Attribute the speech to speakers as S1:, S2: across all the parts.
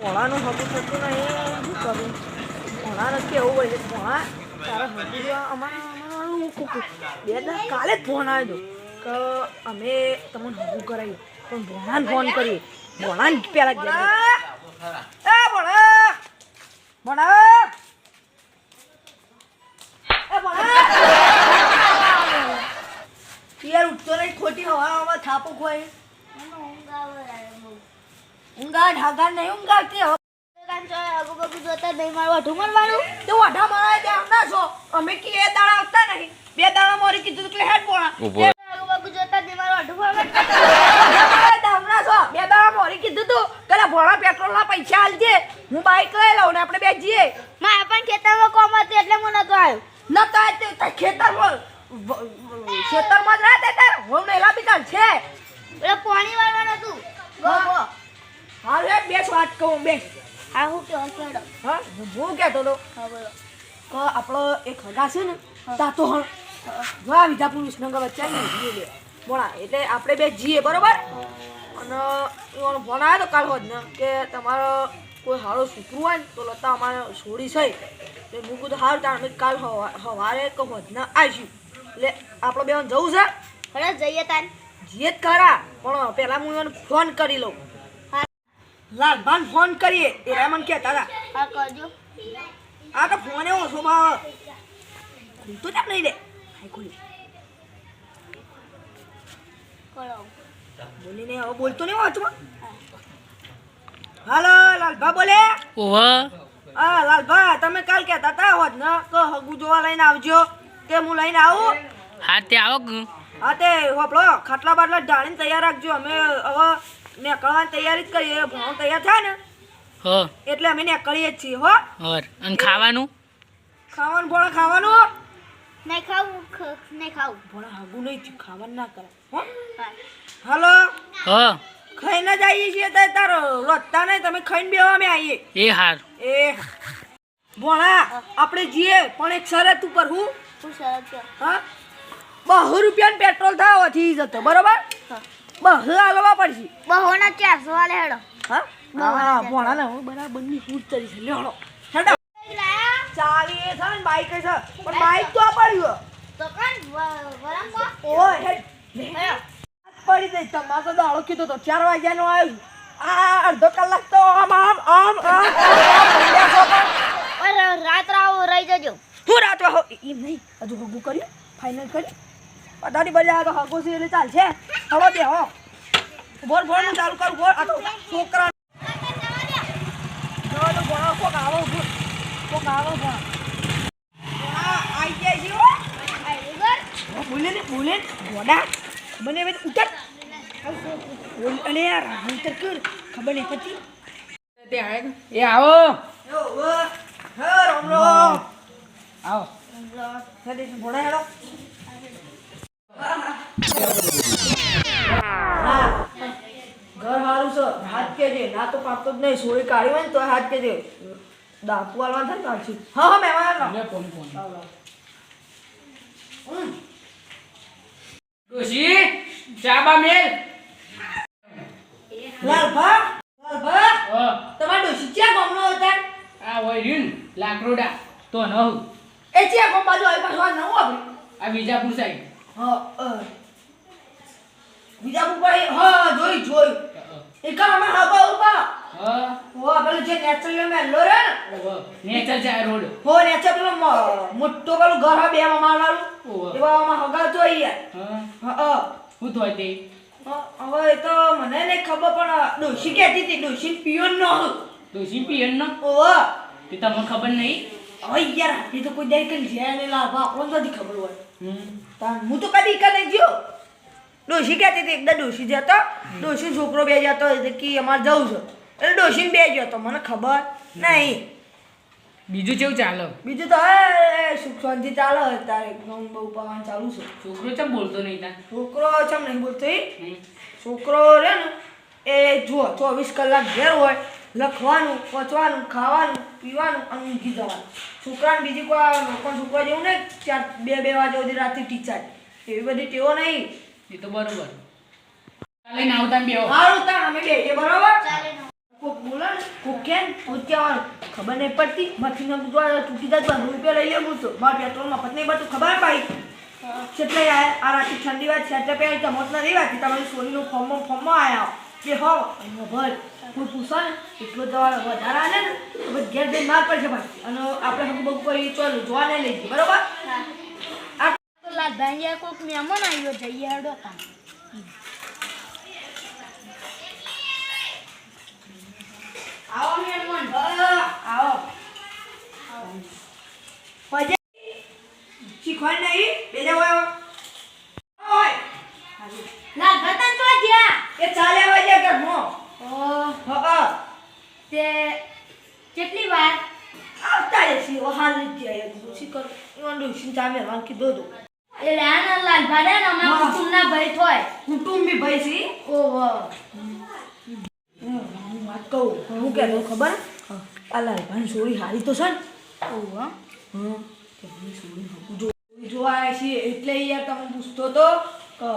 S1: ભોળાનું હગું થતું નહીં. શું કરું? ભોળાને કેવું હોય છે. ભોળા તારા હગું અમારા કુકુ બે દા કાલે જ ફોન આવ્યો કે અમે તમને હગું કરાવીએ પણ ભોળાને ફોન કરીએ. ભોળાને પહેલાં જ એ ભોળા! ભોળા! ભોળા! યાર ઉઠતો નહીં ખોટી હવામાં થાપો ખોય ઊંઘા ઢાકા નહીં ઊંઘાતી હવે તો વાઢા મારા ત્યાં ના છો. અમે કે એ દાડા આવતા નહીં. બે દાડા મોરી કીધું તું કે હેડ પોણા
S2: ઊભો
S1: બે દાડા છો. બે દાડા મોરી કીધું તું. કે લા ભોળા પૈસા આલજે. હું બાઈક લઈ લઉં ને આપણે બે જઈએ કોમ તો એટલે હું નતો ખેતરમાં વ- વ- ખેતરમાં જ રહે તે તાર હોમ નેલા બી પાણી વાળવાનું હા. હાલ હેડ બેસ વાત કહું બેસ. હા હું હું કહેતો તો કે આપણો એક હગા છે ને તાતો હણ. જો આ વિજાપુર વિસનગર વચ્ચે જીએ લે બોલા એટલે આપણે બે જીએ બરોબર? અને એનો ફોન આવ્યો તો કાલ હોજ ને કે તમારો કોઈ સારો સૂતરું હોય ને તો લતા અમારે છોડી છે. એટલે હું કીધું સારું તાણ કાલ સવારે કે હોજના આવીશું. એટલે આપણે બે જવું છે?
S3: જઈએ તાર
S1: જીએ જ ખરા પણ પહેલાં હું એને ફોન કરી લઉં. લાલભાન ફોન કરીએ. એ મને કહેતા હતા
S3: હા કરજો.
S1: આ તો ફોન એવો સ્વભાવ ખુલતો જ નહીં રે. ભાઈ ખુલી. બોલીને હવે બોલતો નહીં વાંચમાં હાલો લાલભા બોલે?
S4: ઓહ.
S1: હા લાલભા તમે કાલ કહેતા હતા હોત ને? કે હગુ જોવા લઈને આવજો. કે હું લઈને આવું.
S4: હા તે આવો
S1: હા. તે હોપલો ખાટલા બાટલા ઢાળીને તૈયાર રાખજો. અમે હવે નીકળવાની તૈયારી જ કરીએ ભણો તૈયાર થાય ને
S4: હો.
S1: એટલે અમે નીકળીએ જ છીએ હો.
S4: ઓર અને ખાવાનું?
S1: ખાવાનું ભોળા ખાવાનું?
S3: નહીં ખાવું નહીં ખાવું.
S1: ભોળા હગું નહીં થયું ખાવાનું ના કરે હો.
S3: હા.
S4: હો.
S1: ખાઈને જ આવીએ છીએ તો તારો રોજતા નહીં તમે ખાઈને બેવા અમે આવીએ.
S4: એ હાર.
S1: એ. ભોણા આપણે જઈએ પણ એક શરત ઉપર હું?
S3: શું શરત
S1: હા? બહુ રૂપિયાનું પેટ્રોલ થવાથી જતો બરોબર?
S3: હા.
S1: બહુ હાલવા પડશે.
S3: બહોના ચારસો વાલે હેડો.
S1: હા? હા ભોણા ને હું બરાબરની ફૂટ કરી છે. લેવડો હેડો. ચાવી એ છે ને બાઈક છે. પણ બાઈક તો પડ્યું
S3: તો
S1: હેડ. પડી જઈ તમારો તો દાડો કીધો તો ચાર વાગ્યાનો આવ્યો. આ અડધો કલાક તો આમ આમ આમ આમ.
S3: રાત રાવ રહી જજો.
S1: હું રાત્રે હો એમ નહીં. હજુ હગું કર્યું? ફાઇનલ કર્યું? પતાની બજાર તો હગું છે એટલે ચાલશે. હવે બે હો. બોર બોરનું ચાલુ કરું બોર. આ તો છોકરા જો તો ભણો કોક આવો. કોક આવો ભણા. આઈ હો. હો, બોલે ને બોલે ગોડા. મને હવે ઉતર. અલે યાર હું ઉતર કર ખબર નહીં પડતી.
S4: એ આવો.
S1: રામ રામ.
S4: આવો.
S1: ભોળા હેડો. ઘર હારું છે. હાથ કેજે ના તો પાપતો જ નહીં. સોળી કાઢી હોય ને તો હાથ કેજે દાપુ આલવા થાય કાઢશું હા હા મહેમાન
S4: ફોન ફોન
S1: આવો, આવો. હમ.
S4: ડોશી ચાબા મેલ.
S1: લાલભા લાલભા તમારા ડોશી ક્યાં ગામનો હતા?
S4: આ હોય રહ્યું ને લાકડોડા તો ન
S1: એ ક્યાં ગામ બાજુ આવી પાછું? આ નવું આપણે
S4: આ વિજાપુર સાઈડ.
S1: હા. બીજા ઉપર હા જોઈ જોઈ. એ કામ અમે હા ઊભા
S4: હા.
S1: ઓ પેલું જે નેચરલ મેલ્લો રે
S4: નેચર જાય રોડ.
S1: હો નેચર પેલો મ- મોટો પેલું ઘર બે માળવાળું.
S4: એવા
S1: માં હગા જોઈએ
S4: હા.
S1: હા
S4: તો તે?
S1: હવે તો મને નહીં ખબર પણ ડોશી કહેતી હતી ડોશી પિયોન નો
S4: ડોશી પિયન નો?
S1: ઓ
S4: તે તમને ખબર નહીં
S1: હવે યાર એ તો કોઈ દઈ કે જ્યાં ને લાભ આપણને નથી ખબર હોય.
S4: હમ.
S1: હું તો કદી કને ગયો. ડોશી કહેતી હતી એકદમ ડોશી જતો ડોશી છોકરો બે જતો કે અમારે જવું છે. એટલે ડોશી બે જતો મને ખબર નહીં.
S4: બીજું કેવું ચાલો?
S1: બીજું તો હે સુખ શાંતિ ચાલે તારે. એકદમ બહુ પાવન ચાલુ છે.
S4: છોકરો ચમ બોલતો નહીં તા?
S1: છોકરો ચમ નહીં બોલતો છોકરો રે ને એ જુઓ ચોવીસ કલાક ઘેર હોય લખવાનું પચવાનું ખાવાનું પીવાનું અને ઊંઘી જવાનું. છોકરાને બીજી કોઈ લોકો છોકરા જેવું નહીં ચાર બે બે વાગ્યા સુધી રાત્રે ટીચાય એવી બધી ટેવો નહીં.
S4: એ તો બરોબર. આવતા ને બેહો.
S1: સારું તાણ અમે બે બરોબર?
S3: ચાલે નો.
S1: કોક બોલે ને કોક કેમ હું ખબર નહીં પડતી. મથીને જો તૂટી જાય તો રૂપિયા લઈ લેવું તો. મારા પેટ્રોલ મફત નહીં પડતું ખબર ભાઈ એટલે આ આ રાતે ઠંડી વાત છે એટલે પેલા તો ના નહીં વાતી તમારી સોનીનું ફોર્મમાં ફોર્મ આવ્યા કે હો ભર. કોઈ પૂછો ને એટલો દવા વધારે આલે ને તો ઘેર જઈને માર પડશે ભાઈ. અને આપણે હમ બહુ કરી ચાલો જોવા નહીં લઈ જઈએ બરોબર?
S3: લાલભાઈ કોઈક મહેમાન આવ્યો જઈએ હેડો તા
S1: આવો મહેમાન આવો પછી શીખવાડ નહીં બેજા હોય હોય
S3: લાલભાઈ તને તો જ્યાં
S1: એ ચાલે હોય છે કે મો
S3: ઓ
S1: હા
S3: તે કેટલી વાર
S1: આવતા રહેશે હાલ જ જાય શી કરું ઈવન ડોસીને ચામે વાન કીધું હતું
S3: એ રહ્યા લાલભાઈ ને અમારા
S1: હા.
S3: કુટુંબના ભાઈ થોય
S1: કુટુંબી ભાઈ હું વાત કહું. હું કહેતો ખબર? આ લાલભાઈ સોરી હારી તો છે ને.
S3: ઓહો
S1: હા સોરી જોવા આવ્યા એટલે યાર તમે પૂછતો તો કે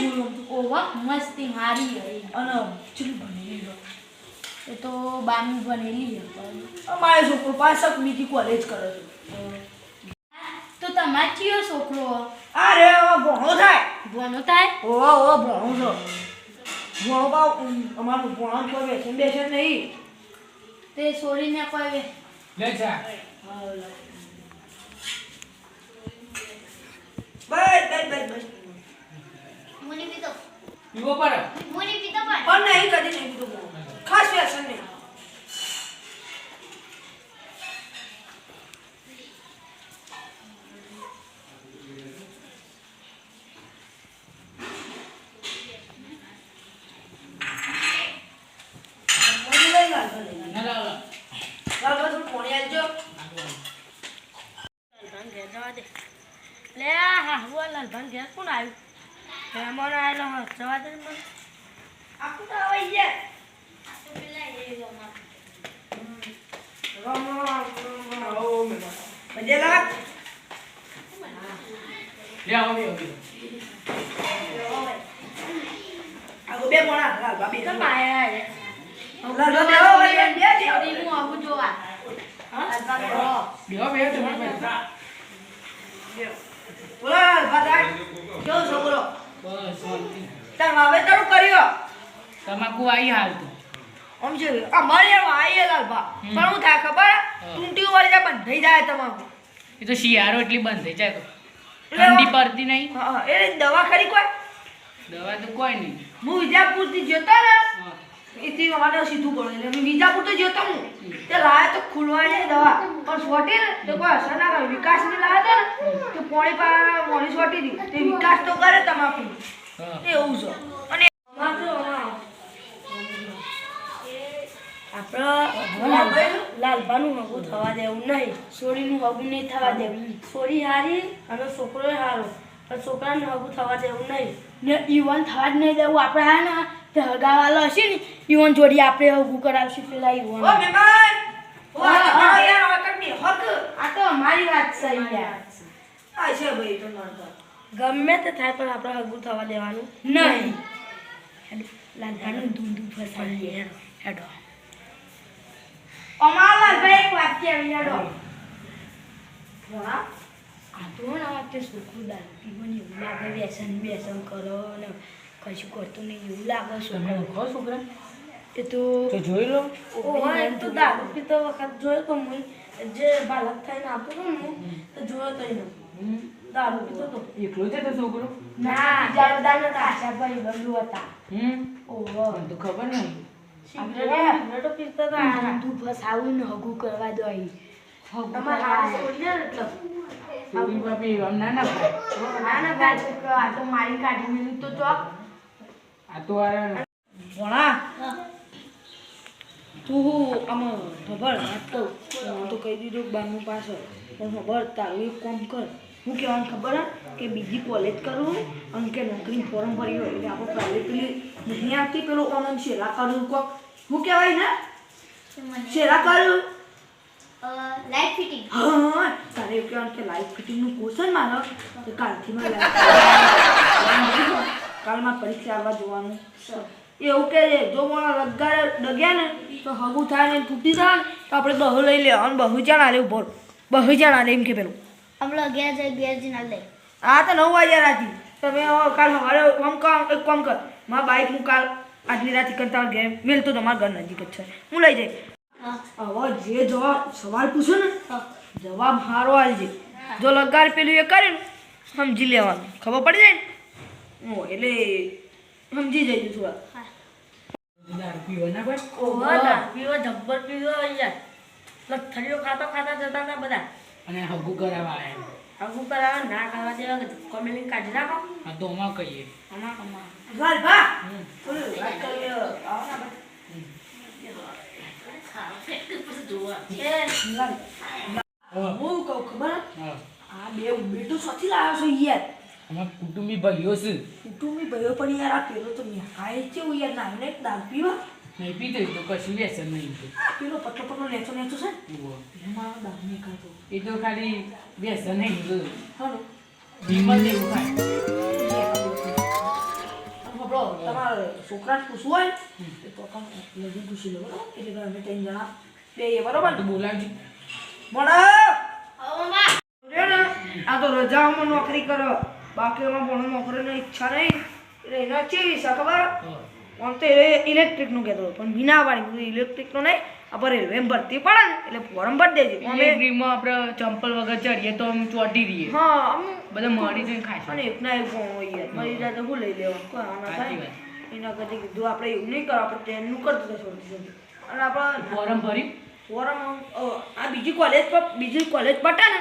S1: જોયું
S3: ઓહો મસ્તી હારી
S1: અને ચેટલું ભણેલી
S3: એ તો બામી બનેલી છે
S1: અમારે છોકરો પાછળ બીજી કોલેજ કરે છે.
S3: તો તમારે કયો છોકરો?
S1: અરે ભણો થાય.
S3: ભણો થાય
S1: ઓવા ઓવા ભણું છો. ભણો બા અમારું ભણવાનું કોઈ વ્યસન બેસન નહીં.
S3: તે છોડીને કોઈ
S4: લે જા
S1: બસ બસ બસ બસ.
S3: મુની પીતો
S4: પીવો પર
S3: મુની પીતો પર
S1: પણ નહીં કદી નહીં પીતો ખાસ વ્યસન નહીં મોની લઈ લાલ લઈ
S4: ના લાવ
S1: લાલ લાલ થોડું પોણી આપજો
S3: લે આ હા હું લાલભાઈ ઘેર કોણ આવ્યું મહેમાન આવેલો હા જવા દે મને
S1: આખું તો હવે યાર રામ રામ બજેલા
S4: લે આવો બે આવો.
S1: આગો બે પોણા લાલ બાબી
S3: તો પાયા રે
S1: લાલ બાબી આવો બે બે બે
S3: આવું જોવા.
S4: બેહો બેહો તમારે પાસે.
S1: બોલા ભાતા કેવો છોકરો
S4: બસ શાંતિ.
S1: તાર વાવેતર કર્યો?
S4: તમાકુ આવી હાલ તો.
S1: આમ છે યાર આઈએ લાલ બા પણ હું થાય ખબર? ટૂંટી વાળી જાય બંધ થઈ જાય તમામ
S4: એ તો શિયાળો એટલી બંધ થઈ જાય તો. ઠંડી પડતી નહીં?
S1: હા દવા ખરી કોઈ?
S4: દવા તો કોઈ નહીં.
S1: હું વિજાપુરથી જતો ને. એથી અમારે સીધું પડે એટલે મેં વિજાપુર તો જતો હું. તે લાયા તો ખુલવાની દવા. પણ સોટી ને તો કોઈ અસર ના કરે. વિકાસ ને લાયા તો ને તો પોણી પા મોડી સોટી દી. તે વિકાસ તો કરે તમાકુ. એવું છે. અને અમારે તો હમણાં
S2: આપણે લાલબાનું હગું થવા દેવું નહીં. સોરીનું હગુ નહીં થવા દેવું. સોરી હારી અને છોકરો હારો. પણ છોકરાનું હગુ થવા દેવું નહીં.
S3: ને ઈવન થવા જ નહીં દેવું. આપણે હા ને તે હગાવાલો હશે ને ઈવન જોડી આપણે હગું કરાવશું પેલા ઈવન.
S1: આ
S3: તો અમારી વાત સહી યાર
S1: આ છે ભાઈ તમારો તો.
S2: ગમે તે થાય પણ આપણે હગું થવા દેવાનું
S3: નહીં. લાલભાનું ધૂંધું ફસાવીએ હેડો. હેડો અમારા લાલભાઈ એક વાત? આ તો ને તે એવું લાગે વ્યસન વ્યસન કરો ને કશું કરતું નહીં એવું લાગે છોકરો
S4: ઓળખો છોકરા?
S3: એ તો
S4: જોઈ લો.
S2: ઓહો એમ તો દારૂ પીતો વખત જોયો તો હું જે બાલક થઈને આવતો હતો ને તો જોયો તો એનો. દારૂ પીતો તો.
S4: એકલો છોકરો?
S3: ના બીજા બધા નતા આશા ભાઈ બંધુ હતા.
S4: હમ.
S3: ઓહો.
S4: તો ખબર નહીં.
S2: સિગરેટો પીતા હતા
S3: ને હગું કરવા દો અહીં. હગું તો તો
S4: તો
S1: તું તો કર. હું કહેવાનું ખબર? કે બીજી કોલેજ કરું અને કે નોકરી ફોર્મ ભરી હોય. એટલે આપણે પ્રાઇવેટ પેલી નહીં આવતી. પેલું ઓનલાઈન શેલા કરું કોક. શું કહેવાય ને? શેરા કરું?
S3: લાઈટ ફિટિંગ
S1: હા તારે એવું કહેવાનું કે લાઈટ ફિટિંગનું કોર્સ છે ને તો કાલથી મારે કાલમાં પરીક્ષા આવવા જોવાનું. એવું કે જો મારા લગારે ડગ્યા ને તો હગું થાય ને તૂટી જાય તો આપણે બહુ લઈ લે અને બહુ જાણ આલે ઊભો બહુ જાણ આલે એમ કે પેલું.
S3: આપણે અગિયાર જાય ઘેર જઈને લે.
S1: આ તો નવ વાગ્યા રાતી તમે કાલ સવારે કામ કામ એક કામ કર. મારા બાઈક હું કાલ આટલી રાતી કરતા ગેમ મેલ તો તમારા ઘર નજીક જ છે. હું લઈ જઈ હવે જે જવાબ સવાલ પૂછો ને જવાબ હારો આવજે જો લગાર પેલું એ કરે ને સમજી લેવાનું. ખબર પડી જાય ને? હું એટલે સમજી જઈશું થોડા
S4: દારૂ પીવો ના ભાઈ
S2: ઓહો દારૂ પીવો જબ્બર પીવો યાર લથડીઓ ખાતા ખાતા જતા હતા બધા.
S4: અને હગું કરાવવા આવ્યા
S2: આગું કરાવે ના કરવા દેવા કે ધક્કો મેલી કાઢી નાખો.
S4: આ તો અમા કહીએ.
S2: અમા અમા
S1: વાલ બા ઓલું વાત કરીએ આવો ના ભાઈ.
S4: હું.
S1: કહું ખબર? આ બે બેટો સાથી લાવ્યો છો યાર.
S4: અમાર કુટુંબી ભાઈઓ છે.
S1: કુટુંબી ભાઈઓ પણ યાર આ પેલો તો નિહાય છે હું યાર. નાઈને એક દારૂ પીવા.
S4: નહીં પીતો તો કશું વ્યસન નહીં
S1: પેલો પતલો પતલો નેચો નેચો છે. એમાં દારૂ નહીં ખાતો.
S4: એ તો ખાલી વ્યસન નહીં તો
S1: હા ને?
S4: વિમલ જેવું ખાય
S1: તમારે છોકરાને પૂછવું હોય તો લગી પૂછી લો બરાબર? એટલે અમે ત્રણ જણા બે બરાબર?
S4: તો બોલાવજો.
S1: મોડા આ તો રજાઓમાં નોકરી કરો. બાકી એમાં ભણો નોકરીની ઈચ્છા નહીં. એટલે એના છે ખબર. આમ તો એ ઇલેક્ટ્રિકનું કહેતો હતો પણ મીના વાળી ઇલેક્ટ્રિકનો નહીં આપણે રેલવે ભરતી પડે ને એટલે ફોર્મ ભરી દેજે. અમે
S4: ઇલેક્ટ્રિકમાં આપણે ચંપલ વગર ચડીએ તો આમ ચોટી રહીએ
S1: હા આમ
S4: બધા મળી જઈને ખાશે
S1: અને એકના એક ના હોય યાર મરી જાય તો હું લઈ લેવાનું કોઈ આના થાય. એના કરતા કીધું આપણે એવું નહીં કરો આપણે ટ્રેનનું કરતું હતા સૌથી સૌથી અને આપણે
S4: ફોર્મ ભરી?
S1: ફોરમ આ બીજી કોલેજ પર બીજી કોલેજ પટા ને.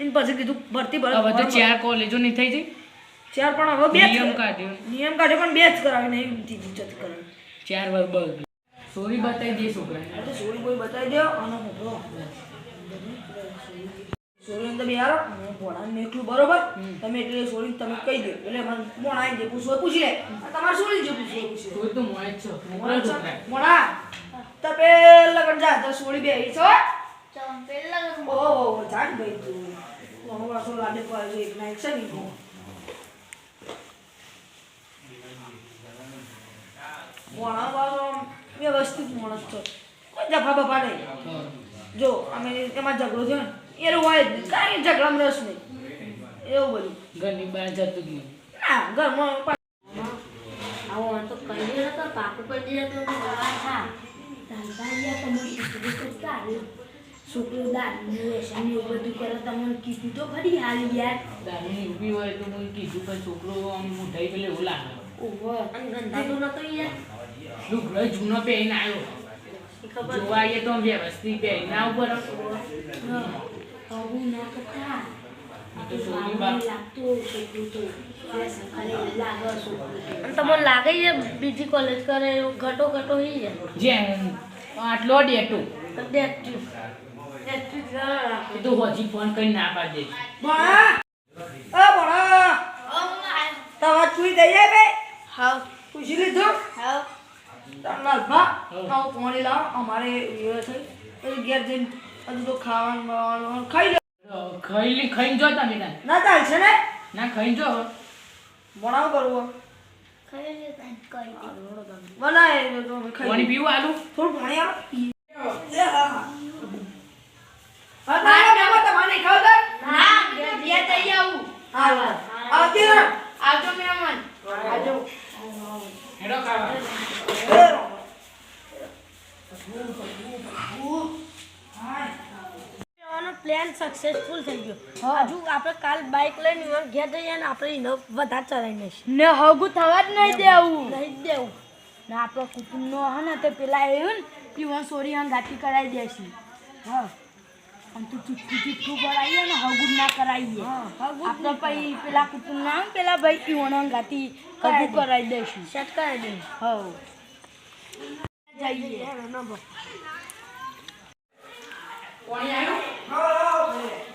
S1: એને પછી કીધું ભરતી ભરે
S4: હવે તો
S1: ફોર્મ
S4: ચાર કોલેજો નહીં થઈ
S1: ભરે. ચાર પણ હવે બે
S4: નિયમ કાઢ્યો.
S1: નિયમ કાઢ્યો પણ બે જ કરાવે નહીં ત્રીજી ઇજ્જત કરાવે
S4: ચાર વાર બસ સોરી બતાવી દે
S1: છોકરા તો સોળી બોળી બતાવી દે અને મોકલો સોળી તમે યાર હું ભણાને એકલું બરોબર? તમે એટલે સોરી તમે કહી દો. એટલે મને મોણ આવી જાય પૂછો પૂછી લે. તમારે સોળી જે પૂછો પૂછી. લે.
S4: તો મોય છો. છે?
S1: મોણા? તો પેલા કણ જા તો સોળી બે છો
S3: ચાલ પેલા
S1: ઓ જાણ ભાઈ તું. ઘણો વાસો લાડે પર એક ના એક છે મોણા વાસો વ્યવસ્થિત માણસ છે. કોઈ જફા બફા નહીં. જો અમે એમાં ઝઘડો થયો ને એ હોય જ નહીં કાંઈ ઝઘડામાં રસ નહીં. એવું બધું.
S4: ઘરની બહાર જતું ગયું નહીં.
S1: ના ઘરમાં
S2: આવો આમ તો કહી દે તો પાકું કરી દે તો
S3: સારું છોકરો દારૂ વ્યસન એવું બધું કરે તમને કીધું તો ખરી હાલ યાર.
S4: દારૂની ઊભી હોય તો મેં કીધું કે છોકરો આમ મોઢાઈ પેલે એવું લાગે.
S3: ઓહો
S2: અને નતો યાર.
S4: લુગડો જૂનો પહેરીને આવ્યો?
S2: એ ખબર
S4: જોવા આવીએ તો વ્યવસ્થિત પહેરીને આવું બરાબર.
S3: આવું ના કરતા.
S2: તમને લાગે છે બીજી કોલેજ કરે એવું ઘટો ઘટો હી છે?
S4: જે આટલો ડેટો.
S2: તો
S4: હજી ફોન કરી ના પાડે
S1: ચૂઈ બે?
S2: હા.
S1: પૂછી લીધું?
S2: હા.
S1: તમને ભા આવો પાણી લાવો. અમારે એ થઈ પછી ઘેર જઈને હજુ તો ખાવાનું બાવાનું ખાઈ લે.
S4: ખાઈ ખાઈને જો તમે તાન
S1: ના ચાલશે ને?
S4: ના ખાઈને જો
S1: ભણાવ કરવું
S3: લે
S1: ખાઈ
S4: પાણી. પીવું આલું?
S1: થોડું પાણી આવે લે, હા, હા. હા, ના, ના, તમારે ખાવ?
S3: ના જઈ આવું.
S1: હા, હા. આવતી રહો.
S3: આવજો મહેમાન
S1: આવજો.
S4: હેડો ખાવા
S1: એ રહો.
S2: જવાનો પ્લાન સક્સેસફુલ થઈ ગયો. હજુ આપણે કાલ બાઇક લઈને ઘેર જઈએ ને આપણે એને વધારે ચલાવી લઈશું
S3: ને હગું થવા જ નહીં દેવું.
S2: નહીં જ દેવું.
S3: ને આપણો કુટુંબનો હે ને તે પેલા એવું ને પીવન સોરી હંગાતી કરાવી દેશું. હા. આમ તો ચૂટકું ચૂટકું કરાવીએ ને હગું ના કરાવીએ આપણે પછી પેલા કુટુંબ ના પેલા ભાઈ પીવન હંગાતી હગું કરાવી દઈશું
S2: સેટ કરાવી દઈશું
S3: હવ જઈએ.
S4: પાણી આવ્યું
S1: હા, 아멘.